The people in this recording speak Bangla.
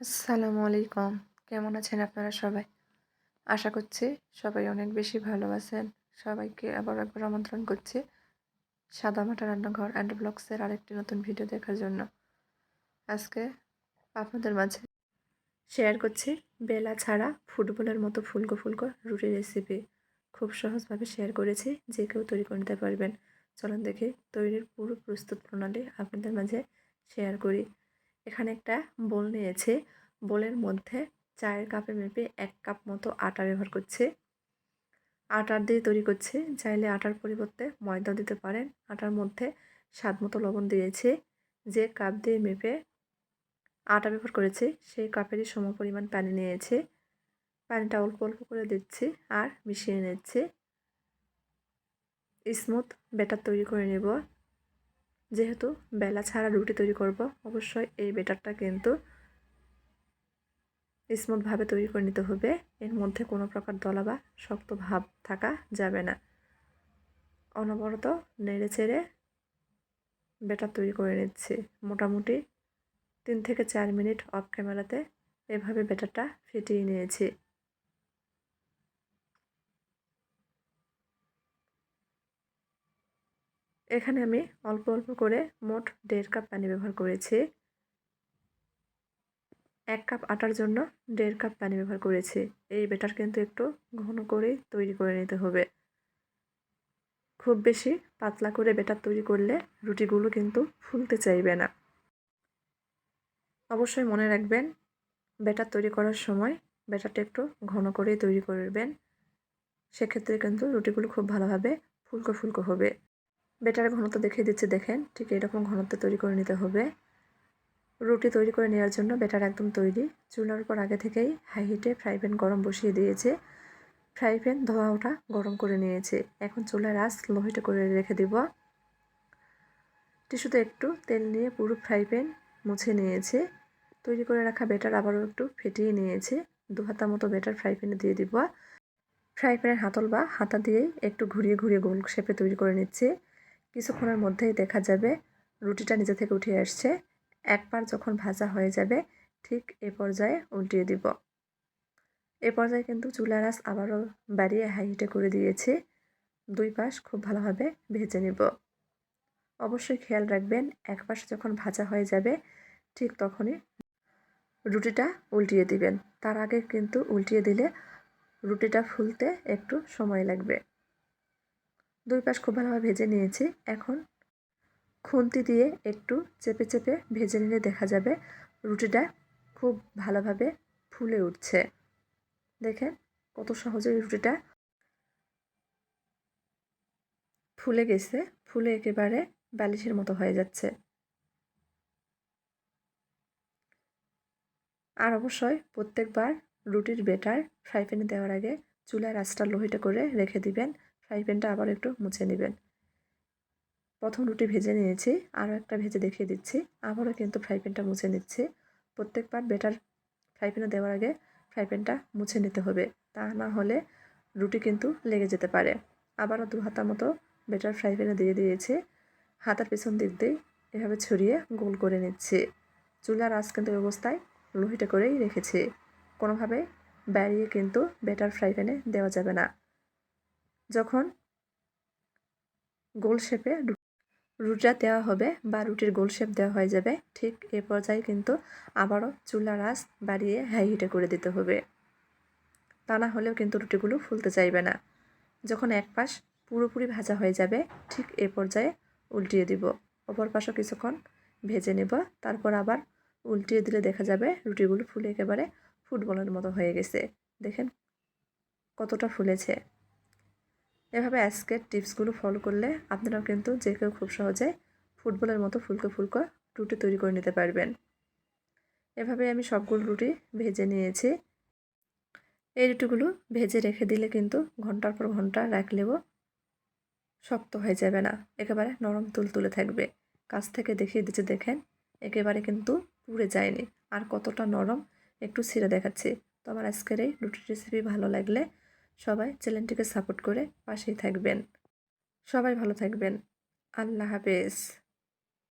আসসালামু আলাইকুম। কেমন আছেন আপনারা সবাই? আশা করছি সবাই অনেক বেশি ভালো আছেন। সবাইকে আবার একবার আমন্ত্রণ করছি সাদা সাদামাটা রান্নাঘর অ্যান্ড ব্লগসের আরেকটি নতুন ভিডিও দেখার জন্য। আজকে আপনাদের মাঝে শেয়ার করছি বেলা ছাড়া ফুটবলের মতো ফুলকো ফুলকো রুটি রেসিপি খুব সহজভাবে শেয়ার করেছি, যে কেউ তৈরি করে নিতে পারবেন। চলুন দেখি তৈরির পুরো প্রস্তুত প্রণালী আপনাদের মাঝে শেয়ার করি। এখানে একটা বোল নিয়েছে। বোলের মধ্যে চায়ের কাপে মেপে এক কাপ মতো আটা ব্যবহার করছে। আটার দিয়ে তৈরি করছে। চাইলে আটার পরিবর্তে ময়দা দিতে পারেন। আটার মধ্যে স্বাদ মতো লবণ দিয়েছে। যে কাপ দিয়ে মেপে আটা ব্যবহার করেছে, সেই কাপেরই সম পরিমাণ পানি নিয়েছে। পানিটা অল্প অল্প করে দিচ্ছে আর মিশিয়ে নিচ্ছে। স্মুথ ব্যাটার তৈরি করে নেব। যেহেতু বেলা ছাড়া রুটি তৈরি করব, অবশ্যই এই বেটারটা কিন্তু স্মুথভাবে তৈরি করে নিতে হবে। এর মধ্যে কোনো প্রকার দলা বা শক্ত ভাব থাকা যাবে না। অনবরত নেড়ে চেড়ে বেটার তৈরি করে নিচ্ছি। মোটামুটি তিন থেকে চার মিনিট অফ ক্যামেরাতে এভাবে বেটারটা ফিটিয়ে নিয়েছি। এখানে আমি অল্প অল্প করে মোট দেড় কাপ পানি ব্যবহার করেছি। এক কাপ আটার জন্য দেড় কাপ পানি ব্যবহার করেছি। এই বেটার কিন্তু একটু ঘন করেই তৈরি করে নিতে হবে। খুব বেশি পাতলা করে বেটার তৈরি করলে রুটিগুলো কিন্তু ফুলতে চাইবে না। অবশ্যই মনে রাখবেন বেটার তৈরি করার সময় বেটারটা একটু ঘন করেই তৈরি করবেন। সেক্ষেত্রে কিন্তু রুটিগুলো খুব ভালোভাবে ফুলকো ফুলকো হবে। বেটার ঘনত্ব দেখিয়ে দিচ্ছে, দেখেন। ঠিক এরকম ঘনত্ব তৈরি করে নিতে হবে। রুটি তৈরি করে নেওয়ার জন্য বেটার একদম তৈরি। চুলার উপর আগে থেকেই হাই হিটে ফ্রাই প্যান গরম বসিয়ে দিয়েছে। ফ্রাই প্যান ধোয়া ওঠা গরম করে নিয়েছে। এখন চুলার আঁচ লো হিটে করে রেখে দিব। টিস্যুতে একটু তেল নিয়ে পুরো ফ্রাই প্যান মুছে নিয়েছে। তৈরি করে রাখা বেটার আবারও একটু ফেটিয়ে নিয়েছে। দু হাতা মতো বেটার ফ্রাই প্যানে দিয়ে দিব। ফ্রাই প্যানের হাতল বা হাতা দিয়েই একটু ঘুরিয়ে ঘুরিয়ে গোল শেপে তৈরি করে নিচ্ছে। কিছুক্ষণের মধ্যেই দেখা যাবে রুটিটা নিজে থেকে উঠে আসছে। একবার যখন ভাজা হয়ে যাবে, ঠিক এ পর্যায়ে উল্টিয়ে দিব। এ পর্যায়ে কিন্তু চুলার আঁচ আবারও বাড়িয়ে হাই হিটে করে দিয়েছি। দুই পাশ খুব ভালোভাবে ভেজে নিব। অবশ্যই খেয়াল রাখবেন, এক পাশ যখন ভাজা হয়ে যাবে, ঠিক তখনই রুটিটা উল্টিয়ে দিবেন। তার আগে কিন্তু উল্টিয়ে দিলে রুটিটা ফুলতে একটু সময় লাগবে। দুই পাশ খুব ভালোভাবে ভেজে নিয়েছি। এখন খুন্তি দিয়ে একটু চেপে চেপে ভেজে নিলে দেখা যাবে রুটিটা খুব ভালোভাবে ফুলে উঠছে। দেখেন কত সহজে রুটিটা ফুলে গেছে, ফুলে একেবারে বালিশের মতো হয়ে যাচ্ছে। আর অবশ্যই প্রত্যেকবার রুটির বেটার ফ্রাই প্যানে দেওয়ার আগে চুলার আঁচটা লোহিটা করে রেখে দিবেন। ফ্রাই প্যানটা আবার একটু মুছে নেবেন। প্রথম রুটি ভেজে নিয়েছি, আরও একটা ভেজে দেখিয়ে দিচ্ছি। আবারও কিন্তু ফ্রাই প্যানটা মুছে নিচ্ছি। প্রত্যেকবার বেটার ফ্রাই প্যানে দেওয়ার আগে ফ্রাই প্যানটা মুছে নিতে হবে। তা না হলে রুটি কিন্তু লেগে যেতে পারে। আবারও দু হাতা মতো বেটার ফ্রাই প্যানে দিয়ে দিয়েছি। হাতার পেছন দিক দিয়ে এভাবে ছড়িয়ে গোল করে নিচ্ছি। চুলার আঁচ কিন্তু অবস্থায় লোহিটা করেই রেখেছি। কোনোভাবে বাড়িয়ে কিন্তু বেটার ফ্রাই প্যানে দেওয়া যাবে না। যখন গোল শেপে রুটিটা দেওয়া হবে বা রুটির গোল শেপ দেওয়া হয়ে যাবে, ঠিক এ পর্যায়ে কিন্তু আবারও চুলার আঁচ বাড়িয়ে হাই হিটে করে দিতে হবে। তা না হলেও কিন্তু রুটিগুলো ফুলতে চাইবে না। যখন এক পাশ পুরোপুরি ভাজা হয়ে যাবে, ঠিক এ পর্যায়ে উল্টিয়ে দিব। অপর পাশও কিছুক্ষণ ভেজে নেব, তারপর আবার উল্টিয়ে দিলে দেখা যাবে রুটিগুলো ফুলে একেবারে ফুটবলের মতো হয়ে গেছে। দেখেন কতটা ফুলেছে। এভাবে আজকের টিপসগুলো ফলো করলে আপনারাও কিন্তু যে কেউ খুব সহজে ফুটবলের মতো ফুলকো ফুলকো রুটি তৈরি করে নিতে পারবেন। এভাবে আমি সবগুলো রুটি ভেজে নিয়েছি। এই রুটিগুলো ভেজে রেখে দিলে কিন্তু ঘণ্টার পর ঘণ্টা রাখলেও শক্ত হয়ে যাবে না, একেবারে নরম তুল তুলে থাকবে। কাছ থেকে দেখিয়ে দিচ্ছে, দেখেন, একেবারে কিন্তু পুড়ে যায়নি। আর কতটা নরম, একটু ছিঁড়ে দেখাচ্ছি। তো আমার আজকের এই রুটির রেসিপি ভালো লাগলে সবাই চ্যানেলটিকে সাপোর্ট করে পাশেই থাকবেন। সবাই ভালো থাকবেন। আল্লাহ হাফেজ।